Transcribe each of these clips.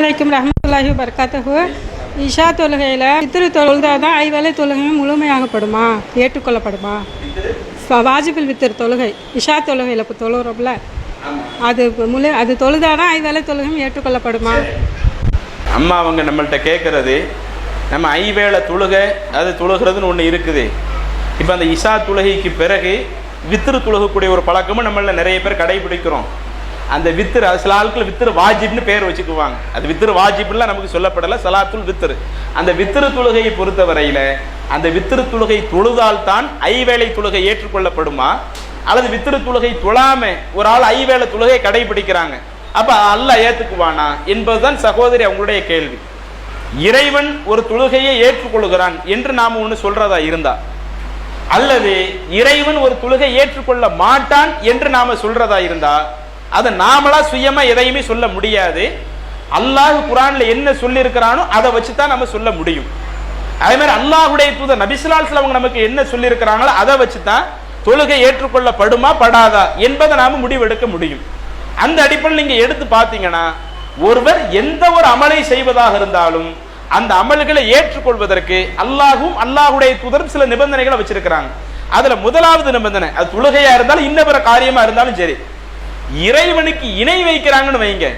வலைக்கும் ரஹமத்துல்லாஹி வபரகாத்துஹு. இஷா தொழுகையில் பித்திரு தொழுதால் தான் ஐவேளை தொழுகையும் முழுமையாகப்படுமா? ஏற்றுக்கொள்ளப்படுமா? வாஜிபில் வித்திரு தொழுகை இஷா தொழுகையில் இப்போ தொழுகிறோம்ல அது முழு அது தொழுதாதான் ஐவேளை தொழுகையும் ஏற்றுக்கொள்ளப்படுமா? அம்மா அவங்க நம்மள்கிட்ட கேட்குறது நம்ம ஐவேளை தொழுகை அது தொழுகிறதுன்னு ஒன்று இருக்குது. இப்போ அந்த இஷா தொழுகைக்கு பிறகு வித்திரு தொழுகக்கூடிய ஒரு பழக்கமும் நம்மள நிறைய பேர் கடைபிடிக்கிறோம். அந்த வித்திரு அது சில ஆட்கள் வித்திரு வாஜிப்னு பேர் வச்சுக்குவாங்க. அது வித்திரு வாஜிப்லாம் நமக்கு சொல்லப்படலை சலாத்துல் வித்திரு அந்த வித்திரு தொழுகையை பொறுத்தவரையில் அந்த வித்திரு தொழுகை தொழுதால் தான் ஐவேளை தொழுகை ஏற்றுக்கொள்ளப்படுமா? அல்லது வித்திரு தொழுகை தொழாம ஒரு ஆள் ஐவேளை தொழுகையை கடைபிடிக்கிறாங்க. அப்போ அல்ல ஏத்துக்குவானா என்பதுதான் சகோதரி அவங்களுடைய கேள்வி. இறைவன் ஒரு தொழுகையை ஏற்றுக்கொள்கிறான் என்று நாம ஒன்று சொல்றதா இருந்தா? அல்லது இறைவன் ஒரு தொழுகை ஏற்றுக்கொள்ள மாட்டான் என்று நாம சொல்றதா இருந்தா? அதை நாமளா சுயமா எதையுமே சொல்ல முடியாது. அல்லாஹ் குரான்ல என்ன சொல்லியிருக்கிறானோ அதை வச்சு தான் நம்ம சொல்ல முடியும். அதே மாதிரி அல்லாஹுடைய தூதர் நபிசுலால் அவங்க நமக்கு என்ன சொல்லியிருக்கிறாங்களோ அதை வச்சு தான் தொழுகை ஏற்றுக்கொள்ளப்படுமா படாதா என்பதை நாம முடிவெடுக்க முடியும். அந்த அடிப்படையில் நீங்க எடுத்து பார்த்தீங்கன்னா ஒருவர் எந்த ஒரு அமலை செய்வதாக இருந்தாலும் அந்த அமல்களை ஏற்றுக்கொள்வதற்கு அல்லாஹும் அல்லாஹுடைய தூதரும் சில நிபந்தனைகளை வச்சிருக்கிறாங்க. அதுல முதலாவது நிபந்தனை அது தொழுகையா இருந்தாலும் இன்ன பிற காரியமா இருந்தாலும் சரி. இறைவனுக்கு இணை வைக்கிறாங்கன்னு வைங்க.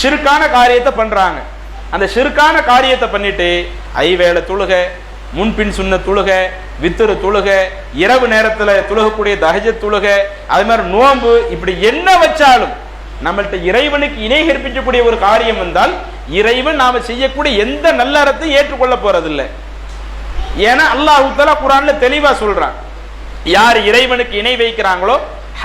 சிறுக்கான காரியத்தை பண்றாங்க. அந்த சிறுக்கான காரியத்தை பண்ணிட்டு ஐவேளை தொழுக முன்பின் சுண்ண தொழுக வித்திரு தொழுக இரவு நேரத்தில் தொழுகக்கூடிய தஹஜ தொழுக அது மாதிரி நோன்பு இப்படி என்ன வச்சாலும் நம்மள்ட்ட இறைவனுக்கு இணை கற்பிக்கக்கூடிய ஒரு காரியம் வந்தால் இறைவன் நாம செய்யக்கூடிய எந்த நல்லறத்தையும் ஏற்றுக்கொள்ள போறதில்லை. ஏன்னா அல்லாஹ் குரான்ல தெளிவா சொல்றான். யார் இறைவனுக்கு இணை வைக்கிறாங்களோ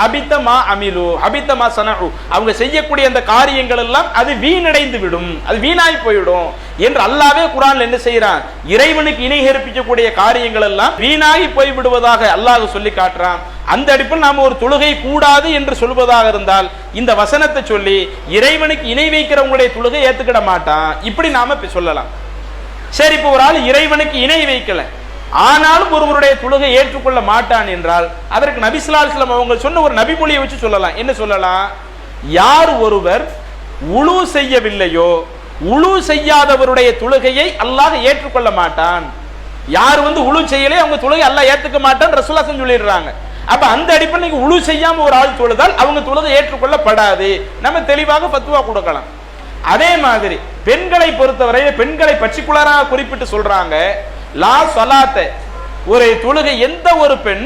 ஹபித்தமா அமிலு ஹபித்தமா சனஹு அவங்க செய்யக்கூடிய அந்த காரியங்கள் எல்லாம் அது வீணடைந்து விடும் அது வீணாய் போயிடும். என்று அல்லாவே குரான் என்ன செய்யறான் இறைவனுக்கு இணை கற்பிக்கக்கூடிய காரியங்கள் எல்லாம் வீணாகி போய் விடுவதாக அல்லாஹ் சொல்லி காட்டுறான். அந்த அடிப்பில் நாம் ஒரு தொழுகை கூடாது என்று சொல்வதாக இருந்தால் இந்த வசனத்தை சொல்லி இறைவனுக்கு இணை வைக்கிறவங்களுடைய தொழுகை ஏத்துக்கிட மாட்டான். இப்படி நாம சொல்லலாம். சரி இப்போ ஒரு ஆள் இறைவனுக்கு இணை வைக்கல. ஆனாலும் ஒருவருடைய தொழுகை ஏற்றுக்கொள்ள மாட்டான் என்றால் அதற்கு நபிசுல்லால் சிலம் அவங்க சொன்ன ஒரு நபிமொழியை வச்சு சொல்லலாம். என்ன சொல்லலாம்? யார் ஒருவர் உழு செய்யவில்லையோ உழு செய்யாதவருடைய தொழுகையை அல்லாஹ் ஏற்றுக்கொள்ள மாட்டான். யார் வந்து உழு செய்யலையோ அவங்க தொழுகை அல்லாஹ் ஏற்றுக்க மாட்டான் ரசூலாசன் சொல்லிடுறாங்க. அப்ப அந்த அடிப்படையில் நீங்க உழு செய்யாம ஒரு ஆள் தொழுதால் அவங்க தொழுகை ஏற்றுக்கொள்ளப்படாது. நம்ம தெளிவாக பத்துவா கொடுக்கலாம். அதே மாதிரி பெண்களை பொறுத்தவரை பெண்களை பர்டிகுலராக குறிப்பிட்டு சொல்றாங்க. லா சொலாத்த. ஒரு தொழுகை எந்த ஒரு பெண்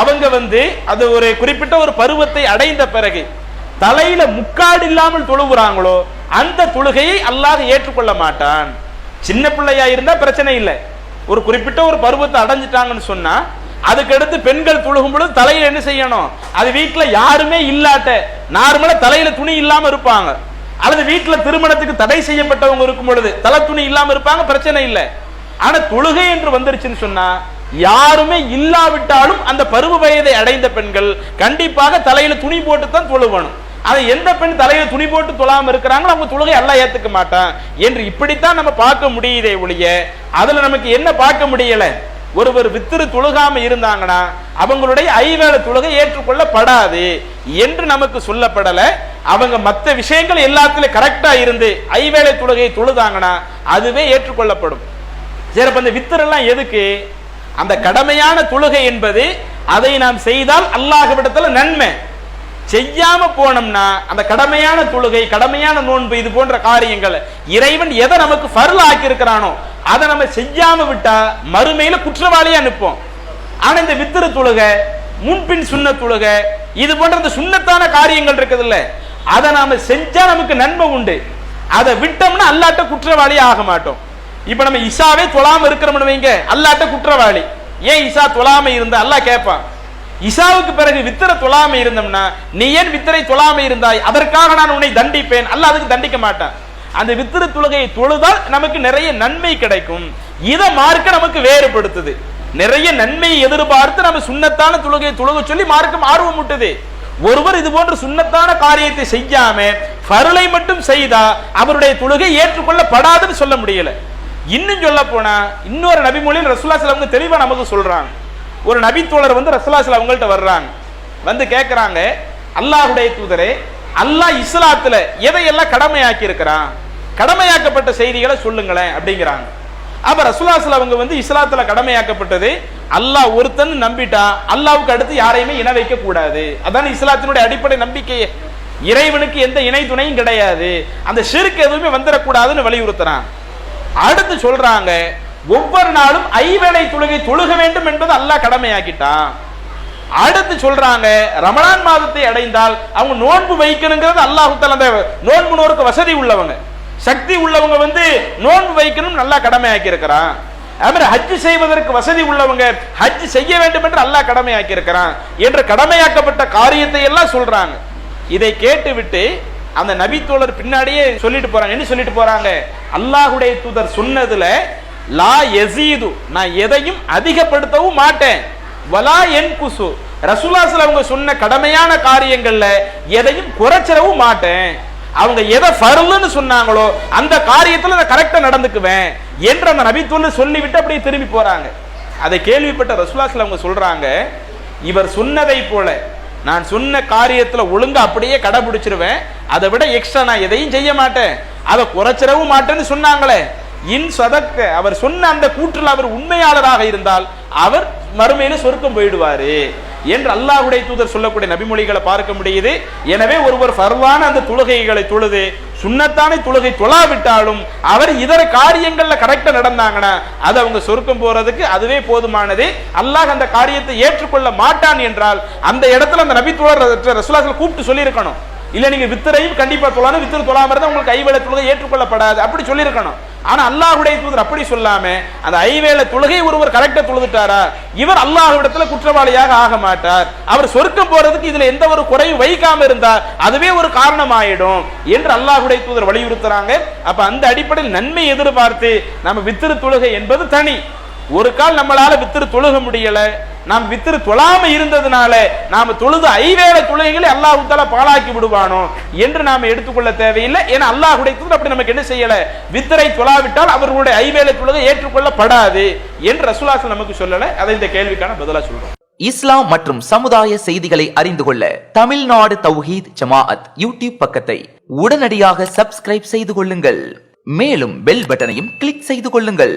அவங்க வந்து அது ஒரு குறிப்பிட்ட ஒரு பருவத்தை அடைந்த பிறகு தலையில முக்காடு இல்லாமல் தொழுகிறாங்களோ அந்த தொழுகையை அல்லாஹ் ஏற்றுக்கொள்ள மாட்டான். சின்ன பிள்ளையா இருந்தா பிரச்சனை இல்லை. ஒரு குறிப்பிட்ட ஒரு பருவத்தை அடைஞ்சிட்டாங்கன்னு சொன்னா அதுக்கடுத்து பெண்கள் தொழுகும் பொழுது தலையில என்ன செய்யணும்? அது வீட்டுல யாருமே இல்லாட்ட நார்மலா தலையில துணி இல்லாம இருப்பாங்க. அல்லது வீட்டுல திருமணத்துக்கு தடை செய்யப்பட்டவங்க இருக்கும் பொழுது தலை துணி இல்லாம இருப்பாங்க பிரச்சனை இல்லை. ஆனா தொழுகை என்று வந்துருச்சுன்னு சொன்னா யாருமே இல்லாவிட்டாலும் அந்த பருவ வயதை அடைந்த பெண்கள் கண்டிப்பாக தலையில துணி போட்டு தான் தொழுவணும். அதை எந்த பெண் தலையில துணி போட்டு தொழாம இருக்கிறாங்களோ அவங்க தொழுகை எல்லாம் ஏத்துக்க மாட்டான் என்று இப்படித்தான் நம்ம பார்க்க முடியுதே ஒழிய அதுல நமக்கு என்ன பார்க்க முடியல? ஒருவர் வித்திரு தொழுகாம இருந்தாங்கன்னா அவங்களுடைய ஐவேளை தொழுகை ஏற்றுக்கொள்ளப்படாது என்று நமக்கு சொல்லப்படல. அவங்க மற்ற விஷயங்கள் எல்லாத்திலும் கரெக்டா இருந்து ஐவேளை தொழுகையை தொழுதாங்கன்னா அதுவே ஏற்றுக்கொள்ளப்படும். சரி அப்ப இந்த வித்திரெல்லாம் எதுக்கு? அந்த கடமையான தொழுகை என்பது அதை நாம் செய்தால் அல்லாஹ்விடத்துல நன்மை. செய்யாம போனோம்னா அந்த கடமையான தொழுகை கடமையான நோன்பு இது போன்ற காரியங்கள் இறைவன் எதை நமக்கு ஃபர்ல ஆக்கி இருக்கிறானோ அதை நம்ம செய்யாம விட்டா மறுமையில குற்றவாளியா நிற்போம். ஆனா இந்த வித்திரு தொழுகை முன்பின் சுண்ண தொழுகை இது போன்ற இந்த சுண்ணத்தான காரியங்கள் இருக்குதுல்ல அதை நாம செஞ்சா நமக்கு நன்மை உண்டு. அதை விட்டோம்னா அல்லாட்ட குற்றவாளி ஆக மாட்டோம். இப்ப நம்ம இசாவே தொழாம இருக்கிறோம்னு வைங்க. அல்லாட்ட குற்றவாளி. ஏன் இசா தொழாம இருந்தா? அல்லாஹ் கேட்பான். இசாவுக்கு பிறகு வித்திர தொழாம இருந்தோம்னா நீ ஏன் வித்திரை தொழாம இருந்தாய்? அதற்காக நான் உன்னை தண்டிப்பேன். அல்ல அதுக்கு தண்டிக்க மாட்டான். அந்த வித்திரு தொழுகையை தொழுதால் நமக்கு நிறைய நன்மை கிடைக்கும். இதை மார்க்க நமக்கு வேறுபடுத்துது. நிறைய நன்மையை எதிர்பார்த்து நம்ம சுண்ணத்தான தொழுகையை தொழுக சொல்லி மார்க்கம் ஆர்வம் விட்டுது ஒருவர் இது போன்ற சுண்ணத்தான காரியத்தை செய்யாம பருளை மட்டும் செய்தா அவருடைய தொழுகை ஏற்றுக்கொள்ளப்படாதுன்னு சொல்ல முடியல. இன்னும் சொல்ல போனா இன்னொரு நபிமொழியில் ரசூல்லா சிலவங்க தெளிவா நமக்கு சொல்றாங்க. ஒரு நபி தோழர் வந்து ரசூல்லா சில அவங்கள்ட்ட வர்றாங்க. வந்து கேட்குறாங்க அல்லாஹ்வுடைய தூதரே அல்லாஹ் இஸ்லாத்துல எதையெல்லாம் கடமையாக்கி இருக்கிறான் கடமையாக்கப்பட்ட செய்திகளை சொல்லுங்களேன் அப்படிங்கிறாங்க. அப்ப ரசூலாசல் அவங்க வந்து இஸ்லாத்துல கடமையாக்கப்பட்டது அல்லாஹ் ஒருத்தன் நம்பிட்டா அல்லாவுக்கு அடுத்து யாரையுமே இணை வைக்க கூடாது. அதான் இஸ்லாத்தினுடைய அடிப்படை நம்பிக்கை இறைவனுக்கு எந்த இணை துணையும் கிடையாது. அந்த சிறுக்கு எதுவுமே வந்துடக்கூடாதுன்னு வலியுறுத்துறான். அடுத்து சொல்றாங்க ஒவ்வொரு நாளும் ஐவேளை தொழுகை தொழுக வேண்டும் என்பது அல்லாஹ் கடமையாக்கிட்டான். அடுத்து சொல்றாங்க ரமலான் மாதத்தை அடைந்தால் அவங்க நோன்பு வைக்கணுங்கிறது அல்லாஹு அந்த நோன்பு நோருக்கு வசதி உள்ளவங்க. சக்தி உள்ளவங்க வந்து நோன்பு வைக்கணும் நல்லா கடமையாக்கி இருக்கிறான் அதுமாதிரி ஹஜ் செய்வதற்கு வசதி உள்ளவங்க ஹஜ் செய்ய வேண்டும் என்று அல்லாஹ் கடமையாக்கி இருக்கிறான் என்று கடமையாக்கப்பட்ட காரியத்தை எல்லாம் சொல்றாங்க. இதை கேட்டுவிட்டு அந்த நபித்தோழர் பின்னாடியே சொல்லிட்டு போறாங்க. என்ன சொல்லிட்டு போறாங்க? அல்லாஹுடைய தூதர் சொன்னதுல லா எசீது நான் எதையும் அதிகப்படுத்தவும் மாட்டேன். வலா என் குசு ரசூலாசல் அவங்க சொன்ன கடமையான காரியங்கள்ல எதையும் குறைச்சிடவும் மாட்டேன். அவங்க எதை ஃபர்லுன்னு சொன்னாங்களோ அந்த காரியத்துல நான் கரெக்டா நடந்துக்குவேன் என்று அந்த நபித்துள்ள சொல்லிவிட்டு அப்படியே திரும்பி போறாங்க. அதை கேள்விப்பட்ட ரசூலாசல் அவங்க சொல்றாங்க இவர் சொன்னதை போல நான் சொன்ன காரியத்துல ஒழுங்கா அப்படியே கடைபிடிச்சிருவேன். அதை விட எக்ஸ்ட்ரா நான் எதையும் செய்ய மாட்டேன். அதை குறைச்சிடவும் மாட்டேன்னு சொன்னாங்களே. இன் சதக்க அவர் சொன்ன அந்த கூற்றில் அவர் உண்மையாளராக இருந்தால் அவர் மறுமையில சொர்க்கம் போயிடுவாரு. என்று அல்லாஹுடைய தூதர் சொல்லக்கூடிய நபிமொழிகளை பார்க்க முடியுது. எனவே ஒருவர் ஃபர்வான அந்த தொழுகைகளை தொழுது சுண்ணத்தானே தொழுகை தொழாவிட்டாலும் அவர் இதர காரியங்கள்ல கரெக்டா நடந்தாங்கன்னா அது அவங்க சொருக்கம் போறதுக்கு அதுவே போதுமானது. அல்லாஹ் அந்த காரியத்தை ஏற்றுக்கொள்ள மாட்டான் என்றால் அந்த இடத்துல அந்த நபி தோழர் ரசூலாசல் கூப்பிட்டு சொல்லியிருக்கணும். இல்ல நீங்க வித்தரையும் கண்டிப்பா தொழாலும் வித்தர் தொழாம இருந்தா உங்களுக்கு ஐவேளை தொழுகை ஏற்றுக்கொள்ளப்படாது. அப்படி சொல்லியிருக்கணும். ஆனா அல்லாஹுடைய தூதர் அப்படி சொல்லாம அந்த ஐவேளை தொழுகை ஒருவர் கரெக்டா தொழுதுட்டாரா? இவர் அல்லாஹ்விடத்துல குற்றவாளியாக ஆக மாட்டார். அவர் சொர்க்கம் போறதுக்கு இதுல எந்த ஒரு குறையும் வைக்காம இருந்தா அதுவே ஒரு காரணம் ஆயிடும் என்று அல்லாஹுடைய தூதர் வலியுறுத்துறாங்க. அப்ப அந்த அடிப்படையில் நன்மை எதிர்பார்த்து நம்ம வித்திரு தொழுகை என்பது தனி. ஒரு கால் நம்மளால வித்திரு தொழுக முடியல. நாம் வித்திரு தொழாம இருந்ததுனால நாம தொழுது ஐவேளை தொழுகைகளை அல்லாஹ் தால பாழாக்கி விடுவானோ என்று நாம எடுத்துக்கொள்ள தேவையில்லை. ஏன்னா அல்லாஹுடைய தூதர் அப்படி நமக்கு என்ன செய்யல? வித்திரை தொழாவிட்டால் அவர்களுடைய ஐவேளை தொழுகை ஏற்றுக்கொள்ளப்படாது என்று ரசூலாசல் நமக்கு சொல்லல. அதை இந்த கேள்விக்கான பதிலா சொல்றோம். இஸ்லாம் மற்றும் சமுதாய செய்திகளை அறிந்து கொள்ள தமிழ்நாடு தௌஹீத் ஜமாஅத் யூடியூப் பக்கத்தை உடனடியாக சப்ஸ்கிரைப் செய்து கொள்ளுங்கள். மேலும் பெல் பட்டனையும் கிளிக் செய்து கொள்ளுங்கள்.